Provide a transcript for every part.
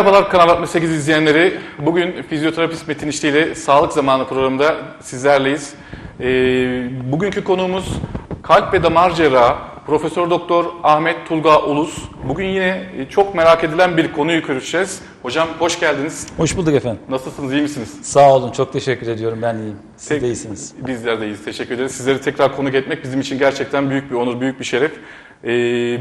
Merhabalar Kanal 68 izleyenleri. Bugün fizyoterapist Metin İşli ile Sağlık Zamanı programında sizlerleyiz. Ee, bugünkü konuğumuz kalp ve damar cerrahı Profesör Doktor Ahmet Tulga Ulus. Bugün yine çok merak edilen bir konuyu görüşeceğiz. Hocam hoş geldiniz. Hoş bulduk efendim. Nasılsınız, iyi misiniz? Sağ olun, çok teşekkür ediyorum. Ben iyiyim. Siz Tek- de iyisiniz. Bizler de iyiyiz, teşekkür ederiz. Sizleri tekrar konuk etmek bizim için gerçekten büyük bir onur, büyük bir şeref. Ee,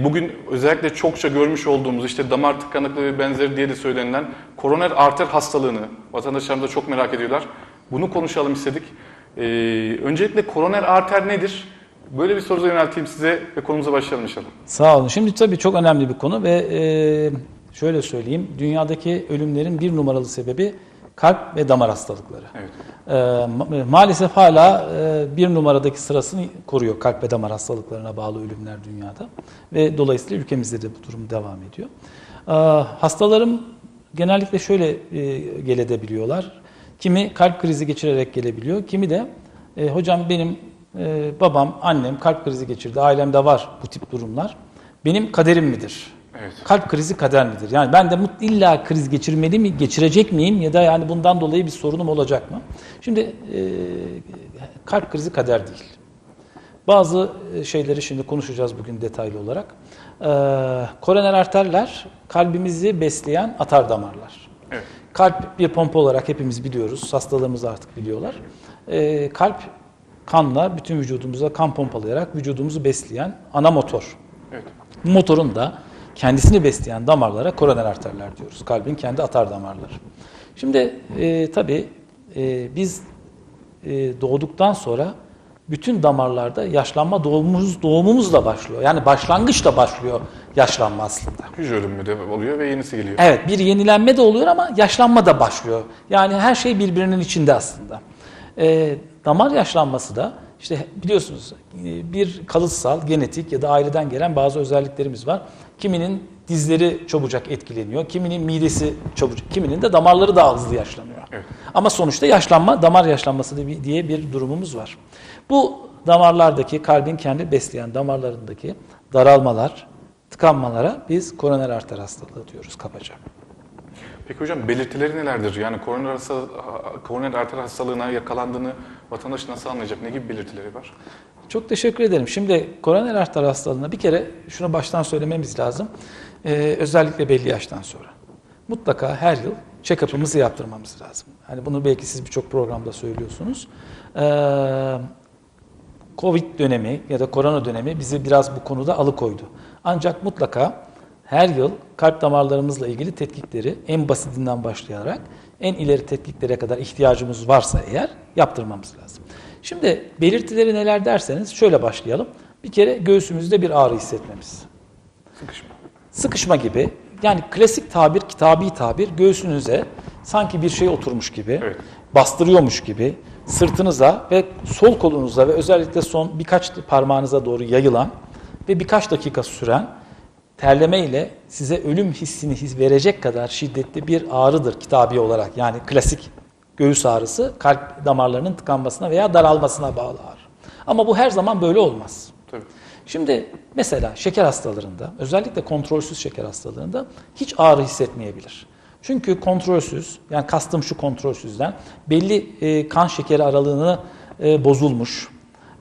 bugün özellikle çokça görmüş olduğumuz işte damar tıkanıklığı ve benzeri diye de söylenilen koroner arter hastalığını vatandaşlarımız da çok merak ediyorlar. Bunu konuşalım istedik. Ee, öncelikle koroner arter nedir? Böyle bir soru yönelteyim size ve konumuza başlayalım inşallah. Sağ olun. Şimdi tabii çok önemli bir konu ve e, şöyle söyleyeyim. Dünyadaki ölümlerin bir numaralı sebebi kalp ve damar hastalıkları. Evet. E, ma- maalesef hala e, bir numaradaki sırasını koruyor kalp ve damar hastalıklarına bağlı ölümler dünyada. Ve dolayısıyla ülkemizde de bu durum devam ediyor. E, hastalarım genellikle şöyle e, gelebiliyorlar. Kimi kalp krizi geçirerek gelebiliyor, kimi de e, hocam benim e, babam, annem kalp krizi geçirdi, ailemde var bu tip durumlar. Benim kaderim midir? Evet. Kalp krizi kader midir? Yani ben de illa kriz geçirmeli mi, geçirecek miyim ya da yani bundan dolayı bir sorunum olacak mı? Şimdi e, kalp krizi kader değil. Bazı e, şeyleri şimdi konuşacağız bugün detaylı olarak. E, koroner arterler kalbimizi besleyen atar damarlar. Evet. Kalp bir pompa olarak hepimiz biliyoruz. Hastalarımız artık biliyorlar. E, kalp kanla bütün vücudumuza kan pompalayarak vücudumuzu besleyen ana motor. Evet. Bu motorun da kendisini besleyen damarlara koroner arterler diyoruz. Kalbin kendi atar damarları. Şimdi e, tabii e, biz e, doğduktan sonra bütün damarlarda yaşlanma doğumumuz, doğumumuzla başlıyor. Yani başlangıçla başlıyor yaşlanma aslında. Hücre ölümü de oluyor ve yenisi geliyor. Evet bir yenilenme de oluyor ama yaşlanma da başlıyor. Yani her şey birbirinin içinde aslında. Ee, damar yaşlanması da işte biliyorsunuz e, bir kalıtsal, genetik ya da aileden gelen bazı özelliklerimiz var. Kiminin dizleri çabucak etkileniyor, kiminin midesi çabucak, kiminin de damarları daha hızlı yaşlanıyor. Evet. Ama sonuçta yaşlanma, damar yaşlanması diye bir durumumuz var. Bu damarlardaki, kalbin kendi besleyen damarlarındaki daralmalar, tıkanmalara biz koroner arter hastalığı diyoruz kabaca. Peki hocam belirtileri nelerdir? Yani koroner, hasta- koroner arter hastalığına yakalandığını vatandaş nasıl anlayacak? Ne gibi belirtileri var? Çok teşekkür ederim. Şimdi koroner arter hastalığına bir kere şunu baştan söylememiz lazım. Ee, özellikle belli yaştan sonra. Mutlaka her yıl check-up'ımızı yaptırmamız lazım. Hani bunu belki siz birçok programda söylüyorsunuz. Ee, Covid dönemi ya da korona dönemi bizi biraz bu konuda alıkoydu. Ancak mutlaka her yıl kalp damarlarımızla ilgili tetkikleri en basitinden başlayarak en ileri tetkiklere kadar ihtiyacımız varsa eğer yaptırmamız lazım. Şimdi belirtileri neler derseniz şöyle başlayalım. Bir kere göğsümüzde bir ağrı hissetmemiz. Sıkışma. Sıkışma gibi yani klasik tabir, kitabi tabir göğsünüze sanki bir şey oturmuş gibi, Evet. bastırıyormuş gibi sırtınıza ve sol kolunuza ve özellikle son birkaç parmağınıza doğru yayılan ve birkaç dakika süren terleme ile size ölüm hissini his verecek kadar şiddetli bir ağrıdır kitabi olarak. Yani klasik göğüs ağrısı kalp damarlarının tıkanmasına veya daralmasına bağlı ağrı. Ama bu her zaman böyle olmaz. Tabii. Şimdi mesela şeker hastalarında, özellikle kontrolsüz şeker hastalığında hiç ağrı hissetmeyebilir. Çünkü kontrolsüz, yani kastım şu kontrolsüzden, belli e, kan şekeri aralığını e, bozulmuş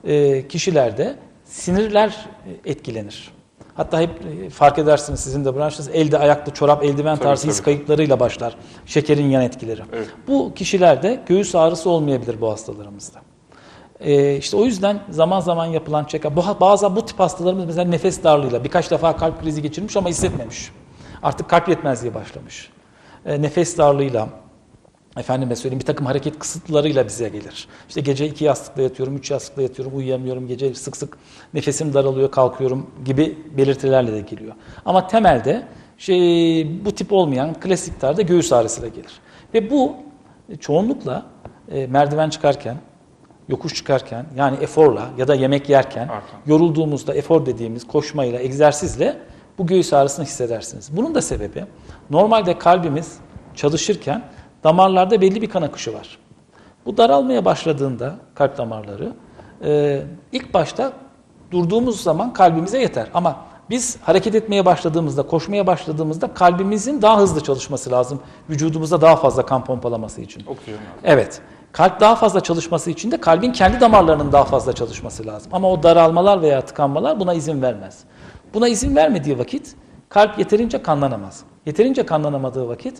e, kişilerde sinirler e, etkilenir. Hatta hep e, fark edersiniz sizin de branşınız elde ayaklı çorap eldiven Tabii, tarzı his tabii. kayıplarıyla başlar. Şekerin yan etkileri. Evet. Bu kişilerde göğüs ağrısı olmayabilir bu hastalarımızda. Ee, işte o yüzden zaman zaman yapılan check-up, bazen bu tip hastalarımız mesela nefes darlığıyla birkaç defa kalp krizi geçirmiş ama hissetmemiş. Artık kalp yetmezliği başlamış. Ee, nefes darlığıyla, efendime söyleyeyim bir takım hareket kısıtlarıyla bize gelir. İşte gece iki yastıkla yatıyorum, üç yastıkla yatıyorum, uyuyamıyorum, gece sık sık nefesim daralıyor, kalkıyorum gibi belirtilerle de geliyor. Ama temelde şey, bu tip olmayan klasik tarzda göğüs ağrısıyla gelir. Ve bu e, çoğunlukla e, merdiven çıkarken, yokuş çıkarken yani eforla ya da yemek yerken Artan. yorulduğumuzda efor dediğimiz koşmayla, egzersizle bu göğüs ağrısını hissedersiniz. Bunun da sebebi normalde kalbimiz çalışırken damarlarda belli bir kan akışı var. Bu daralmaya başladığında kalp damarları e, ilk başta durduğumuz zaman kalbimize yeter. Ama Biz hareket etmeye başladığımızda, koşmaya başladığımızda kalbimizin daha hızlı çalışması lazım. Vücudumuza daha fazla kan pompalaması için. Oksijen lazım. Evet. Kalp daha fazla çalışması için de kalbin kendi damarlarının daha fazla çalışması lazım. Ama o daralmalar veya tıkanmalar buna izin vermez. Buna izin vermediği vakit kalp yeterince kanlanamaz. Yeterince kanlanamadığı vakit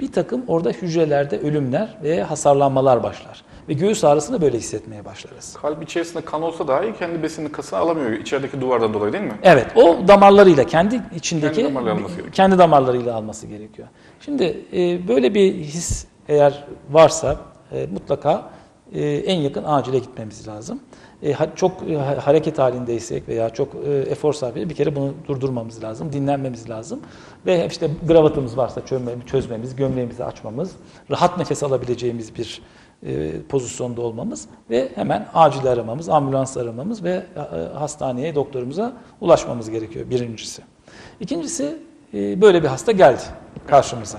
bir takım orada hücrelerde ölümler ve hasarlanmalar başlar. Ve göğüs ağrısını böyle hissetmeye başlarız. Kalp içerisinde kan olsa dahi kendi besinini kasına alamıyor içerideki duvardan dolayı değil mi? Evet, o damarlarıyla kendi içindeki Kendi damarlarıyla alması gerekiyor. kendi damarlarıyla alması gerekiyor. Şimdi e, böyle bir his eğer varsa e, mutlaka e, en yakın acile gitmemiz lazım. E, çok e, ha- hareket halindeysek veya çok e, efor sarf bir kere bunu durdurmamız lazım, dinlenmemiz lazım ve işte gravatımız varsa çözmemiz, çözmemiz, gömleğimizi açmamız, rahat nefes alabileceğimiz bir e, pozisyonda olmamız ve hemen acil aramamız, ambulans aramamız ve e, hastaneye, doktorumuza ulaşmamız gerekiyor birincisi. İkincisi e, böyle bir hasta geldi karşımıza.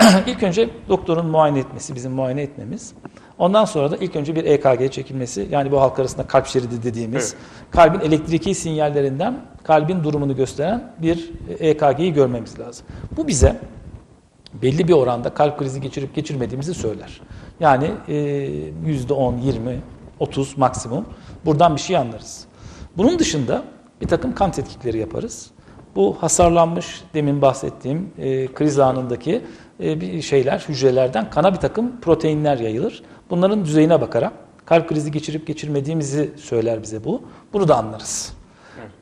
ilk önce doktorun muayene etmesi, bizim muayene etmemiz. Ondan sonra da ilk önce bir EKG çekilmesi, yani bu halk arasında kalp şeridi dediğimiz, kalbin elektriki sinyallerinden kalbin durumunu gösteren bir EKG'yi görmemiz lazım. Bu bize belli bir oranda kalp krizi geçirip geçirmediğimizi söyler. Yani e, %10, 20, 30 maksimum buradan bir şey anlarız. Bunun dışında bir takım kan tetkikleri yaparız. Bu hasarlanmış demin bahsettiğim e, kriz anındaki e, bir şeyler, hücrelerden kana bir takım proteinler yayılır. Bunların düzeyine bakarak kalp krizi geçirip geçirmediğimizi söyler bize bu. Bunu da anlarız.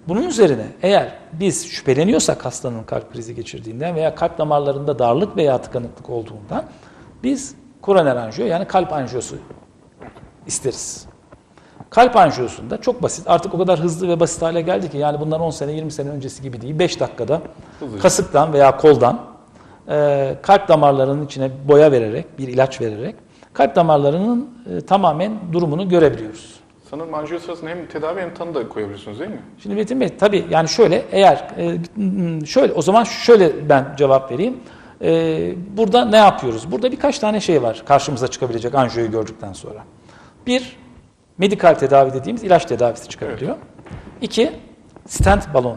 Bunun üzerine eğer biz şüpheleniyorsak hastanın kalp krizi geçirdiğinden veya kalp damarlarında darlık veya tıkanıklık olduğundan biz koroner anjiyo yani kalp anjiyosu isteriz. Kalp anjiyosunda çok basit artık o kadar hızlı ve basit hale geldi ki yani bundan 10 sene 20 sene öncesi gibi değil 5 dakikada Hızlıca. kasıktan veya koldan e, kalp damarlarının içine boya vererek bir ilaç vererek kalp damarlarının e, tamamen durumunu görebiliyoruz. Sanırım anjiyo sırasında hem tedavi hem tanı da koyabiliyorsunuz değil mi? Şimdi Metin Bey tabii yani şöyle eğer e, şöyle o zaman şöyle ben cevap vereyim. E, burada ne yapıyoruz? Burada birkaç tane şey var karşımıza çıkabilecek anjiyoyu gördükten sonra. Bir, medikal tedavi dediğimiz ilaç tedavisi çıkabiliyor. İki, stent balon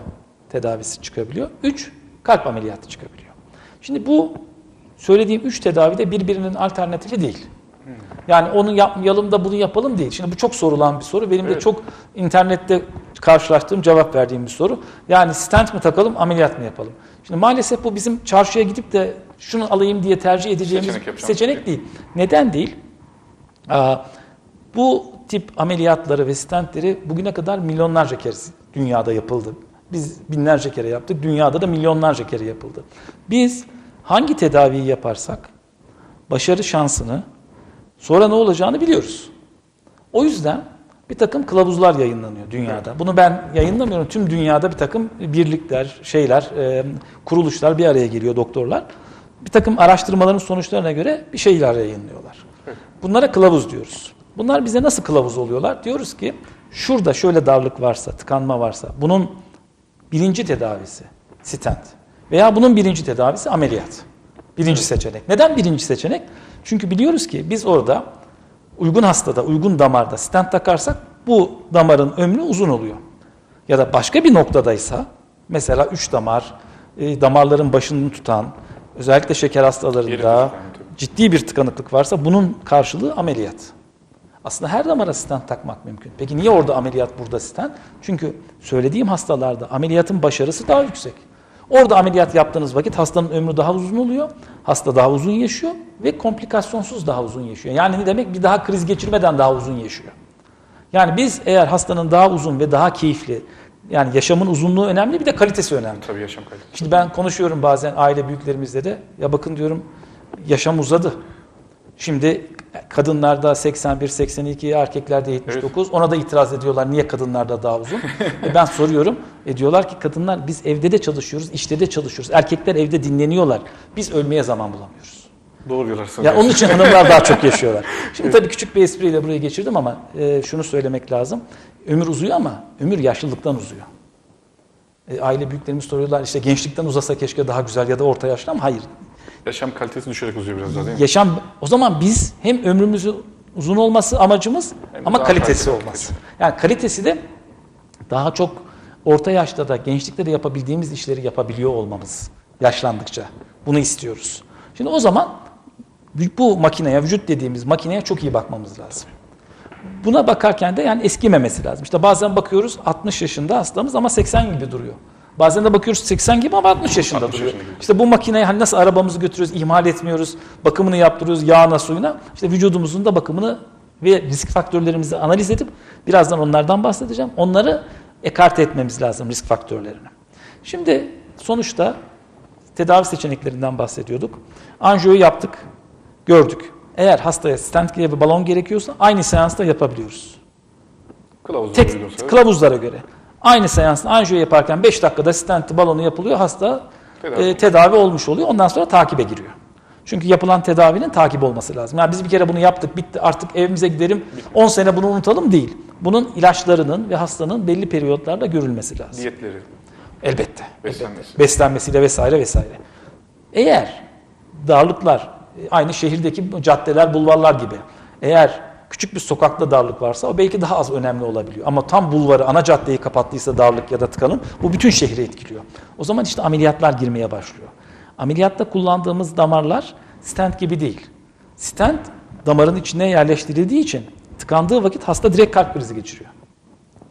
tedavisi çıkabiliyor. Üç, kalp ameliyatı çıkabiliyor. Şimdi bu söylediğim üç tedavi de birbirinin alternatifi değil. Yani onu yapmayalım da bunu yapalım değil. Şimdi bu çok sorulan bir soru. Benim de Evet. çok internette karşılaştığım, cevap verdiğim bir soru. Yani stent mi takalım, ameliyat mı yapalım? Şimdi maalesef bu bizim çarşıya gidip de şunu alayım diye tercih edeceğimiz Seçenek seçenek şey. değil. Neden değil? Aa, bu tip ameliyatları ve stentleri bugüne kadar milyonlarca kere dünyada yapıldı. Biz binlerce kere yaptık. Dünyada da milyonlarca kere yapıldı. Biz hangi tedaviyi yaparsak başarı şansını sonra ne olacağını biliyoruz. O yüzden bir takım kılavuzlar yayınlanıyor dünyada. Bunu ben yayınlamıyorum. Tüm dünyada bir takım birlikler, şeyler, e, kuruluşlar bir araya geliyor doktorlar. Bir takım araştırmaların sonuçlarına göre bir şeyler yayınlıyorlar. Bunlara kılavuz diyoruz. Bunlar bize nasıl kılavuz oluyorlar? Diyoruz ki şurada şöyle darlık varsa, tıkanma varsa bunun birinci tedavisi stent veya bunun birinci tedavisi ameliyat. Birinci seçenek. Neden birinci seçenek? Çünkü biliyoruz ki biz orada uygun hastada, uygun damarda stent takarsak bu damarın ömrü uzun oluyor. Ya da başka bir noktadaysa mesela üç damar, e, damarların başını tutan, özellikle şeker hastalarında ciddi bir tıkanıklık varsa bunun karşılığı ameliyat. Aslında her damara stent takmak mümkün. Peki niye orada ameliyat burada stent? Çünkü söylediğim hastalarda ameliyatın başarısı daha yüksek. Orada ameliyat yaptığınız vakit hastanın ömrü daha uzun oluyor. Hasta daha uzun yaşıyor ve komplikasyonsuz daha uzun yaşıyor. Yani ne demek? Bir daha kriz geçirmeden daha uzun yaşıyor. Yani biz eğer hastanın daha uzun ve daha keyifli, yani yaşamın uzunluğu önemli bir de kalitesi önemli. Tabii yaşam kalitesi. Şimdi ben konuşuyorum bazen aile büyüklerimizle de. Ya bakın diyorum yaşam uzadı. Şimdi kadınlarda 81, 82, erkeklerde 79. Ona da itiraz ediyorlar. Niye kadınlarda daha uzun? e ben soruyorum. E diyorlar ki kadınlar biz evde de çalışıyoruz, işte de çalışıyoruz. Erkekler evde dinleniyorlar. Biz ölmeye zaman bulamıyoruz. Doğru diyorlar sanırım. Ya onun için hanımlar daha çok yaşıyorlar. Şimdi tabii küçük bir espriyle buraya geçirdim ama e, şunu söylemek lazım. Ömür uzuyor ama ömür yaşlılıktan uzuyor. E, aile büyüklerimiz soruyorlar işte gençlikten uzasa keşke daha güzel ya da orta yaşlı ama hayır. Yaşam kalitesi düşerek uzuyor biraz daha değil mi? Yaşam o zaman biz hem ömrümüzün uzun olması amacımız Hem ama kalitesi olması. Yani kalitesi de daha çok orta yaşta da gençlikte de yapabildiğimiz işleri yapabiliyor olmamız yaşlandıkça. Bunu istiyoruz. Şimdi o zaman bu makineye, vücut dediğimiz makineye çok iyi bakmamız lazım. Buna bakarken de yani eskimemesi lazım. İşte bazen bakıyoruz 60 yaşında hastamız ama 80 gibi duruyor. Bazen de bakıyoruz 80 gibi ama 60 yaşında 60 duruyor. yaşında. İşte bu makineyi hani nasıl arabamızı götürüyoruz, ihmal etmiyoruz, bakımını yaptırıyoruz yağına, suyuna. İşte vücudumuzun da bakımını ve risk faktörlerimizi analiz edip birazdan onlardan bahsedeceğim. Onları ekarte etmemiz lazım risk faktörlerini. Şimdi sonuçta tedavi seçeneklerinden bahsediyorduk. Anjiyoyu yaptık, gördük. Eğer hastaya stent bir balon gerekiyorsa aynı seansta yapabiliyoruz. Kılavuzlar Tek kılavuzlara göre. Aynı seansta anjiyo yaparken 5 dakikada stenti balonu yapılıyor. Hasta Tedavi. e, tedavi olmuş oluyor. Ondan sonra takibe giriyor. Çünkü yapılan tedavinin takip olması lazım. Yani biz bir kere bunu yaptık, bitti artık evimize gidelim, 10 sene bunu unutalım değil. Bunun ilaçlarının ve hastanın belli periyotlarla görülmesi lazım. diyetleri, Elbette. beslenmesi. Beslenmesiyle vesaire vesaire. Eğer darlıklar aynı şehirdeki caddeler, bulvarlar gibi eğer küçük bir sokakta darlık varsa o belki daha az önemli olabiliyor. Ama tam bulvarı, ana caddeyi kapattıysa darlık ya da tıkanım bu bütün şehri etkiliyor. O zaman işte ameliyatlar girmeye başlıyor. Ameliyatta kullandığımız damarlar stent gibi değil. Stent damarın içine yerleştirildiği için tıkandığı vakit hasta direkt kalp krizi geçiriyor.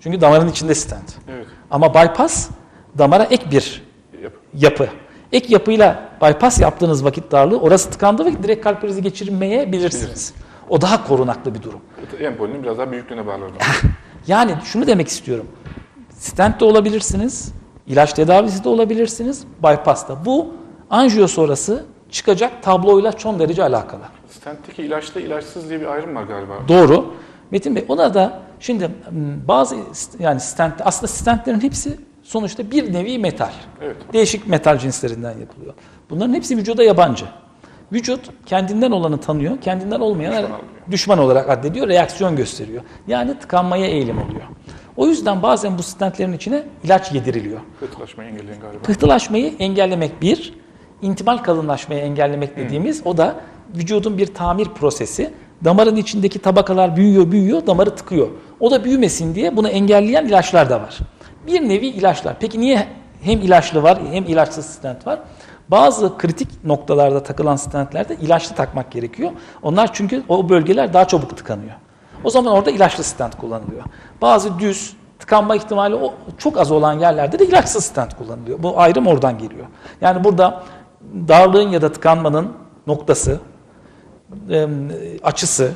Çünkü damarın içinde stent. Evet. Ama bypass damara ek bir Yap. yapı. Ek yapıyla bypass yaptığınız vakit darlığı orası tıkandığı vakit direkt kalp krizi geçirmeyebilirsiniz. O daha korunaklı bir durum. Empolinin biraz daha büyüklüğüne bağlı. Yani şunu demek istiyorum. Stent de olabilirsiniz, ilaç tedavisi de olabilirsiniz, bypass da. Bu anjiyo sonrası çıkacak tabloyla çok derece alakalı. Stent'teki ilaçlı ilaçsız diye bir ayrım var galiba. Doğru. Metin Bey ona da şimdi m, bazı yani stent aslında stentlerin hepsi sonuçta bir nevi metal. Evet. Değişik metal cinslerinden yapılıyor. Bunların hepsi vücuda yabancı. Vücut kendinden olanı tanıyor, kendinden olmayanı Düşman düşman, olarak addediyor, reaksiyon gösteriyor. Yani tıkanmaya eğilim oluyor. O yüzden bazen bu stentlerin içine ilaç yediriliyor. Pıhtılaşmayı engelleyen galiba. Pıhtılaşmayı engellemek bir, intimal kalınlaşmayı engellemek dediğimiz o da vücudun bir tamir prosesi. Damarın içindeki tabakalar büyüyor büyüyor, damarı tıkıyor. O da büyümesin diye bunu engelleyen ilaçlar da var. Bir nevi ilaçlar. Peki niye hem ilaçlı var hem ilaçsız stent var? Bazı kritik noktalarda takılan stentlerde ilaçlı takmak gerekiyor. Onlar çünkü o bölgeler daha çabuk tıkanıyor. O zaman orada ilaçlı stent kullanılıyor. Bazı düz tıkanma ihtimali çok az olan yerlerde de ilaçsız stent kullanılıyor. Bu ayrım oradan geliyor. Yani burada darlığın ya da tıkanmanın noktası, açısı,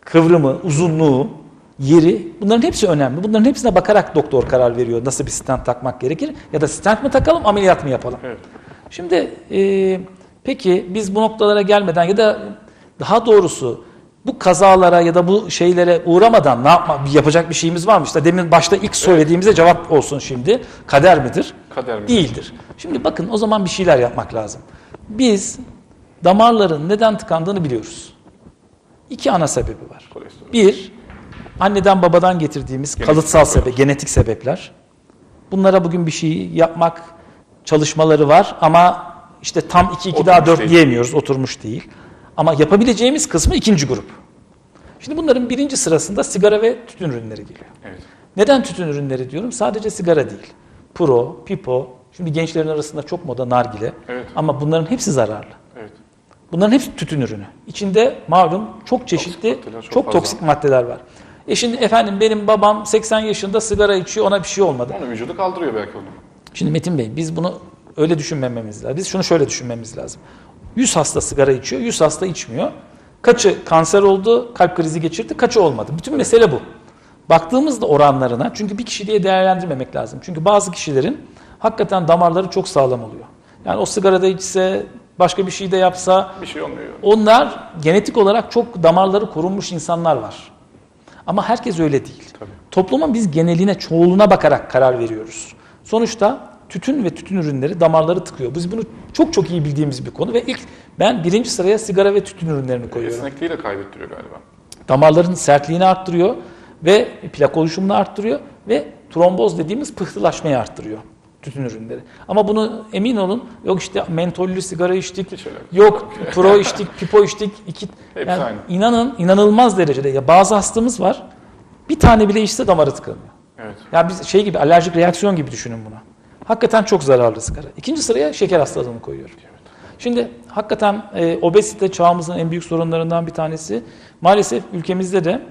kıvrımı, uzunluğu, yeri bunların hepsi önemli. Bunların hepsine bakarak doktor karar veriyor nasıl bir stent takmak gerekir ya da stent mi takalım ameliyat mı yapalım. Evet. Şimdi e, peki biz bu noktalara gelmeden ya da daha doğrusu bu kazalara ya da bu şeylere uğramadan ne yapma yapacak bir şeyimiz var mı? İşte demin başta ilk söylediğimize cevap olsun şimdi. Kader midir? Kader midir? Değildir. Şimdi bakın o zaman bir şeyler yapmak lazım. Biz damarların neden tıkandığını biliyoruz. İki ana sebebi var. Bir, anneden babadan getirdiğimiz Genetik kalıtsal sebep, genetik sebepler. Bunlara bugün bir şey yapmak çalışmaları var ama işte tam 2 2 daha Oturmuş 4 değil. diyemiyoruz, oturmuş değil. Ama yapabileceğimiz kısmı ikinci grup. Şimdi bunların birinci sırasında sigara ve tütün ürünleri geliyor. Evet. Neden tütün ürünleri diyorum? Sadece sigara değil. Puro, pipo, şimdi gençlerin arasında çok moda nargile. Evet. Ama bunların hepsi zararlı. Evet. Bunların hepsi tütün ürünü. İçinde malum çok çeşitli, maddeler çok çok, fazla. toksik maddeler var. E şimdi efendim benim babam 80 yaşında sigara içiyor ona bir şey olmadı. Onun vücudu kaldırıyor belki onu. Şimdi Metin Bey biz bunu öyle düşünmememiz lazım. Biz şunu şöyle düşünmemiz lazım. 100 hasta sigara içiyor, 100 hasta içmiyor. Kaçı kanser oldu, kalp krizi geçirdi, kaçı olmadı. Bütün mesele bu. Baktığımızda oranlarına, çünkü bir kişi diye değerlendirmemek lazım. Çünkü bazı kişilerin hakikaten damarları çok sağlam oluyor. Yani o sigarada içse, başka bir şey de yapsa, Bir şey olmuyor. onlar genetik olarak çok damarları korunmuş insanlar var. Ama herkes öyle değil. Tabii. Toplumun biz geneline, çoğuluna bakarak karar veriyoruz. Sonuçta tütün ve tütün ürünleri damarları tıkıyor. Biz bunu çok çok iyi bildiğimiz bir konu ve ilk ben birinci sıraya sigara ve tütün ürünlerini koyuyorum. Esnekliği de kaybettiriyor galiba. Damarların sertliğini arttırıyor ve plak oluşumunu arttırıyor ve tromboz dediğimiz pıhtılaşmayı arttırıyor tütün ürünleri. Ama bunu emin olun yok işte mentollü sigara içtik, Hiç yok pro içtik, pipo içtik. Iki, Hepsi yani aynı. inanın inanılmaz derecede ya bazı hastamız var bir tane bile içse damarı tıkanıyor. Evet. Ya biz şey gibi alerjik reaksiyon gibi düşünün bunu. Hakikaten çok zararlı sigara. İkinci sıraya şeker hastalığını koyuyorum. Şimdi hakikaten e, obezite çağımızın en büyük sorunlarından bir tanesi. Maalesef ülkemizde de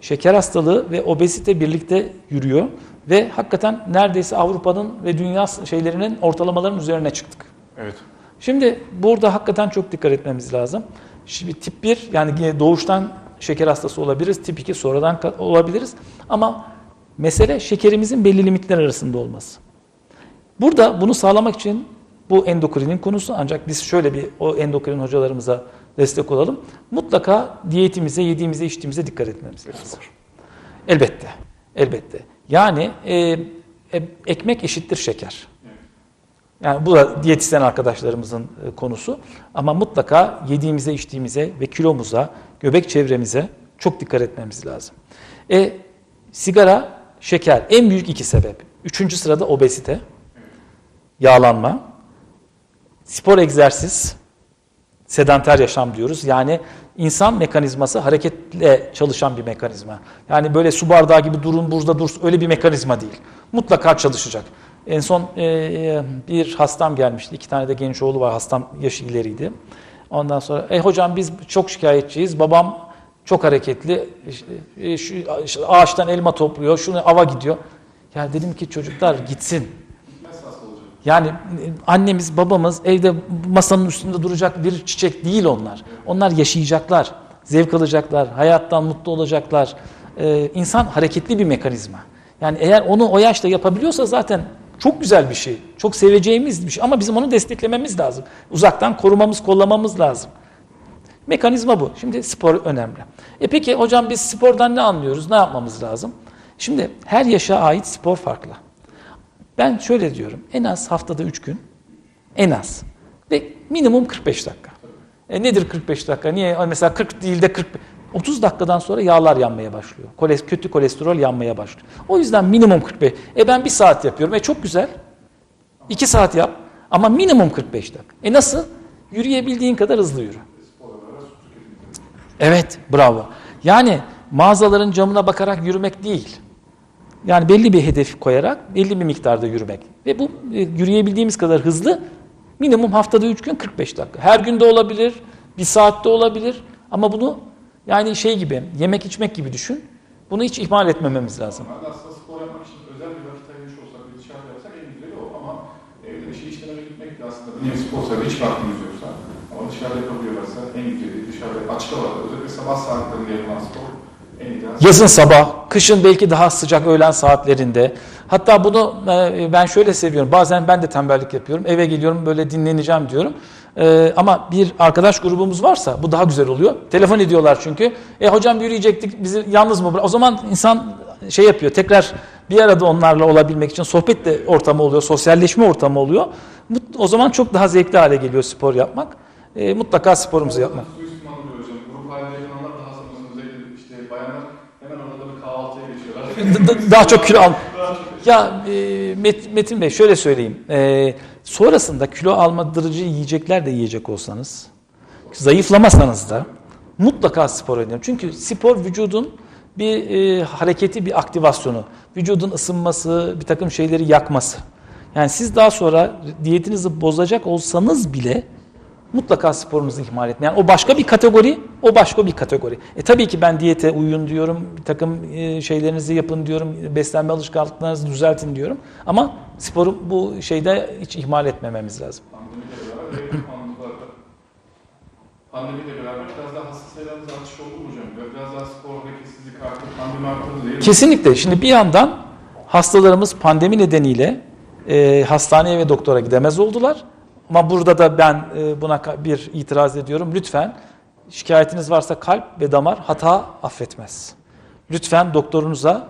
şeker hastalığı ve obezite birlikte yürüyor ve hakikaten neredeyse Avrupa'nın ve dünya şeylerinin ortalamaların üzerine çıktık. Evet. Şimdi burada hakikaten çok dikkat etmemiz lazım. Şimdi tip 1 yani doğuştan şeker hastası olabiliriz. Tip 2 sonradan olabiliriz. Ama mesele şekerimizin belli limitler arasında olması. Burada bunu sağlamak için bu endokrinin konusu ancak biz şöyle bir o endokrin hocalarımıza destek olalım. Mutlaka diyetimize, yediğimize, içtiğimize dikkat etmemiz lazım. Elbette. Elbette. Yani e, e, ekmek eşittir şeker. Yani bu da diyetisyen arkadaşlarımızın e, konusu. Ama mutlaka yediğimize, içtiğimize ve kilomuza, göbek çevremize çok dikkat etmemiz lazım. E, sigara, şeker en büyük iki sebep. Üçüncü sırada obezite, yağlanma, spor egzersiz, sedanter yaşam diyoruz. Yani insan mekanizması hareketle çalışan bir mekanizma. Yani böyle su bardağı gibi durun burada dursun öyle bir mekanizma değil. Mutlaka çalışacak. En son e, bir hastam gelmişti. İki tane de genç oğlu var. Hastam yaşı ileriydi. Ondan sonra e hocam biz çok şikayetçiyiz. Babam çok hareketli. E, şu, ağaçtan elma topluyor. Şunu ava gidiyor. Ya dedim ki çocuklar gitsin. Yani annemiz, babamız evde masanın üstünde duracak bir çiçek değil onlar. Onlar yaşayacaklar, zevk alacaklar, hayattan mutlu olacaklar. Ee, insan hareketli bir mekanizma. Yani eğer onu o yaşta yapabiliyorsa zaten çok güzel bir şey. Çok seveceğimiz bir şey. Ama bizim onu desteklememiz lazım. Uzaktan korumamız, kollamamız lazım. Mekanizma bu. Şimdi spor önemli. E peki hocam biz spordan ne anlıyoruz? Ne yapmamız lazım? Şimdi her yaşa ait spor farklı. Ben şöyle diyorum. En az haftada 3 gün. En az. Ve minimum 45 dakika. E nedir 45 dakika? Niye? Mesela 40 değil de 40. 30 dakikadan sonra yağlar yanmaya başlıyor. Koles, kötü kolesterol yanmaya başlıyor. O yüzden minimum 45. E ben bir saat yapıyorum. E çok güzel. 2 saat yap. Ama minimum 45 dakika. E nasıl? Yürüyebildiğin kadar hızlı yürü. Evet, bravo. Yani mağazaların camına bakarak yürümek değil. Yani belli bir hedef koyarak belli bir miktarda yürümek. Ve bu e, yürüyebildiğimiz kadar hızlı minimum haftada 3 gün 45 dakika. Her günde olabilir, bir saatte olabilir ama bunu yani şey gibi yemek içmek gibi düşün. Bunu hiç ihmal etmememiz lazım. Aslında spor yapmak için özel bir vakit ayırmış olsak ve dışarıda yapsak en güzeli o ama evde bir şey işlemeye gitmek de aslında bir spor sayılır. Hiç vaktimiz ama dışarıda yapabiliyorlarsa en güzeli dışarıda açık havada özellikle sabah saatlerinde yapılan spor. Yazın sabah, kışın belki daha sıcak öğlen saatlerinde. Hatta bunu e, ben şöyle seviyorum. Bazen ben de tembellik yapıyorum. Eve geliyorum böyle dinleneceğim diyorum. E, ama bir arkadaş grubumuz varsa bu daha güzel oluyor. Telefon ediyorlar çünkü. E hocam yürüyecektik bizi yalnız mı bırak? O zaman insan şey yapıyor. Tekrar bir arada onlarla olabilmek için sohbet de ortamı oluyor. Sosyalleşme ortamı oluyor. O zaman çok daha zevkli hale geliyor spor yapmak. E, mutlaka sporumuzu yapmak. Daha çok kilo al. Ya e, Met- Metin Bey şöyle söyleyeyim. E, sonrasında kilo almadırıcı yiyecekler de yiyecek olsanız, zayıflamasanız da mutlaka spor edin. Çünkü spor vücudun bir e, hareketi, bir aktivasyonu. Vücudun ısınması, bir takım şeyleri yakması. Yani siz daha sonra diyetinizi bozacak olsanız bile mutlaka sporunuzu ihmal etmeyin. Yani o başka bir kategori, o başka bir kategori. E tabii ki ben diyete uyun diyorum, bir takım e, şeylerinizi yapın diyorum, beslenme alışkanlıklarınızı düzeltin diyorum. Ama sporu bu şeyde hiç ihmal etmememiz lazım. Pandemiyle beraber ve anlıklarda. Pandemiyle beraber biraz daha hasta sayılarımız artış oldu mu hocam? Ve Biraz daha spor hareketsizlik arttı, pandemi arttırdı değil mi? Kesinlikle. Şimdi bir yandan hastalarımız pandemi nedeniyle e, hastaneye ve doktora gidemez oldular. Ama burada da ben e, buna bir itiraz ediyorum. Lütfen şikayetiniz varsa kalp ve damar hata affetmez. Lütfen doktorunuza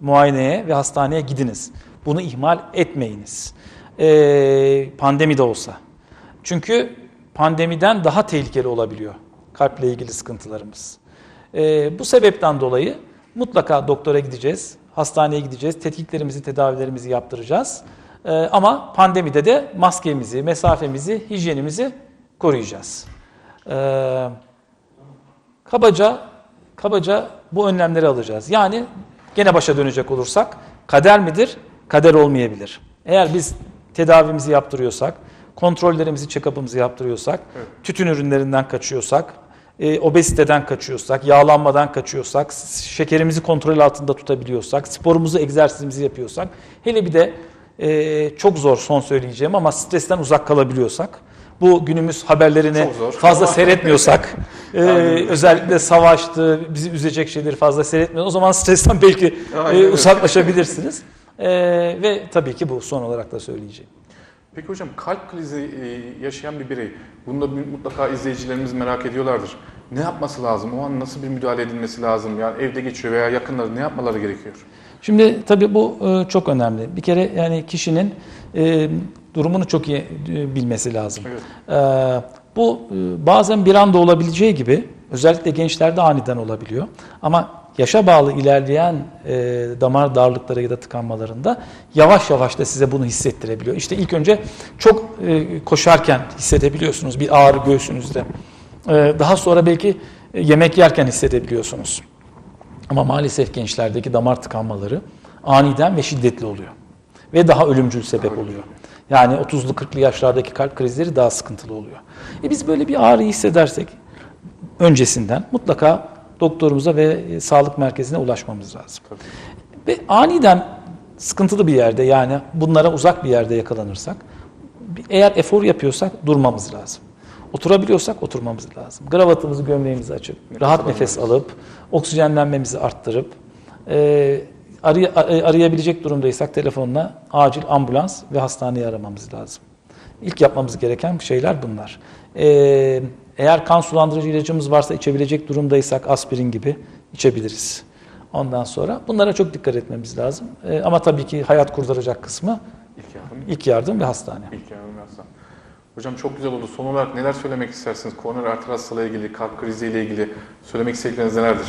muayeneye ve hastaneye gidiniz. Bunu ihmal etmeyiniz. E, pandemi de olsa. Çünkü pandemiden daha tehlikeli olabiliyor kalple ilgili sıkıntılarımız. Ee, bu sebepten dolayı mutlaka doktora gideceğiz, hastaneye gideceğiz, tetkiklerimizi, tedavilerimizi yaptıracağız. Ee, ama pandemide de maskemizi, mesafemizi, hijyenimizi koruyacağız. Ee, kabaca, kabaca bu önlemleri alacağız. Yani gene başa dönecek olursak Kader midir? Kader olmayabilir. Eğer biz tedavimizi yaptırıyorsak, kontrollerimizi, check-up'ımızı yaptırıyorsak, tütün ürünlerinden kaçıyorsak, e, obeziteden kaçıyorsak, yağlanmadan kaçıyorsak, şekerimizi kontrol altında tutabiliyorsak, sporumuzu, egzersizimizi yapıyorsak, hele bir de e, çok zor son söyleyeceğim ama stresten uzak kalabiliyorsak, bu günümüz haberlerini fazla seyretmiyorsak, e, özellikle savaştı, bizi üzecek şeyleri fazla seyretmiyoruz. O zaman stresten belki Aynen e, uzaklaşabilirsiniz. E, ve tabii ki bu son olarak da söyleyeceğim. Peki hocam kalp krizi e, yaşayan bir birey, bunu da mutlaka izleyicilerimiz merak ediyorlardır. Ne yapması lazım? O an nasıl bir müdahale edilmesi lazım? Yani evde geçiyor veya yakınları ne yapmaları gerekiyor? Şimdi tabii bu e, çok önemli. Bir kere yani kişinin e, durumunu çok iyi e, bilmesi lazım. Evet. E, bu bazen bir anda olabileceği gibi özellikle gençlerde aniden olabiliyor. Ama yaşa bağlı ilerleyen e, damar darlıkları ya da tıkanmalarında yavaş yavaş da size bunu hissettirebiliyor. İşte ilk önce çok e, koşarken hissedebiliyorsunuz bir ağrı göğsünüzde. E, daha sonra belki yemek yerken hissedebiliyorsunuz. Ama maalesef gençlerdeki damar tıkanmaları aniden ve şiddetli oluyor. Ve daha ölümcül sebep oluyor. Yani 30'lu 40'lı yaşlardaki kalp krizleri daha sıkıntılı oluyor. E biz böyle bir ağrı hissedersek öncesinden mutlaka doktorumuza ve e, sağlık merkezine ulaşmamız lazım. Tabii. Ve aniden sıkıntılı bir yerde yani bunlara uzak bir yerde yakalanırsak eğer efor yapıyorsak durmamız lazım. Oturabiliyorsak oturmamız lazım. Gravatımızı, gömleğimizi açıp, rahat nefes alıp, oksijenlenmemizi arttırıp, e, araya- a- arayabilecek durumdaysak telefonla acil ambulans ve hastaneyi aramamız lazım. İlk yapmamız gereken şeyler bunlar. E, eğer kan sulandırıcı ilacımız varsa içebilecek durumdaysak aspirin gibi içebiliriz. Ondan sonra bunlara çok dikkat etmemiz lazım. E, ama tabii ki hayat kurtaracak kısmı İlk yardım. ilk yardım ve hastane. İlk yardım yazsam. Hocam çok güzel oldu. Son olarak neler söylemek istersiniz? Koroner arter hastalığı ilgili, kalp kriziyle ilgili söylemek istedikleriniz nelerdir?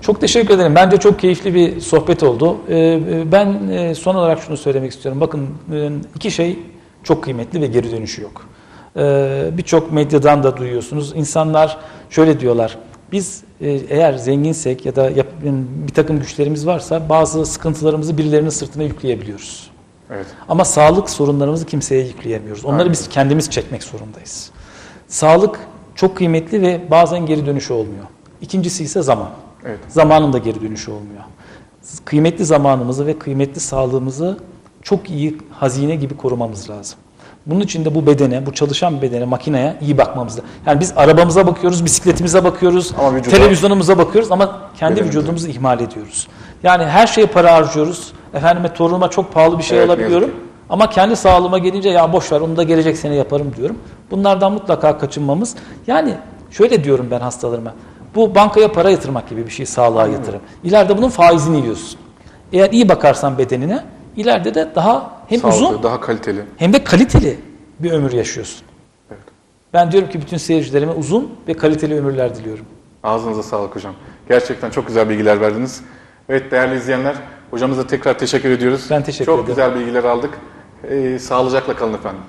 Çok teşekkür ederim. Bence çok keyifli bir sohbet oldu. Ee, Ben e, son olarak şunu söylemek istiyorum. Bakın e, iki şey çok kıymetli ve geri dönüşü yok. Ee, Birçok medyadan da duyuyorsunuz. İnsanlar şöyle diyorlar. Biz e, eğer zenginsek ya da bir takım güçlerimiz varsa bazı sıkıntılarımızı birilerinin sırtına yükleyebiliyoruz. Evet. Ama sağlık sorunlarımızı kimseye yükleyemiyoruz. Onları Aynen. biz kendimiz çekmek zorundayız. Sağlık çok kıymetli ve bazen geri dönüşü olmuyor. İkincisi ise zaman. Evet. Zamanın da geri dönüşü olmuyor. Kıymetli zamanımızı ve kıymetli sağlığımızı çok iyi hazine gibi korumamız lazım. Bunun için de bu bedene, bu çalışan bedene, makineye iyi bakmamız lazım. Yani biz arabamıza bakıyoruz, bisikletimize bakıyoruz, televizyonumuza bakıyoruz ama kendi vücudumuzu ihmal ediyoruz. Yani her şeye para harcıyoruz. Efendime torunuma çok pahalı bir şey Evet, alabiliyorum. yazık. Ama kendi sağlığıma gelince ya boş ver onu da gelecek sene yaparım diyorum. Bunlardan mutlaka kaçınmamız. Yani şöyle diyorum ben hastalarıma. Bu bankaya para yatırmak gibi bir şey sağlığa yatırım. İleride bunun faizini yiyorsun. Eğer iyi bakarsan bedenine ileride de daha hem Sağlıklı, uzun daha kaliteli. hem de kaliteli bir ömür yaşıyorsun. Evet. Ben diyorum ki bütün seyircilerime uzun ve kaliteli ömürler diliyorum. Ağzınıza sağlık hocam. Gerçekten çok güzel bilgiler verdiniz. Evet değerli izleyenler, hocamıza tekrar teşekkür ediyoruz. Ben teşekkür çok ederim. güzel bilgiler aldık. Ee, sağlıcakla kalın efendim.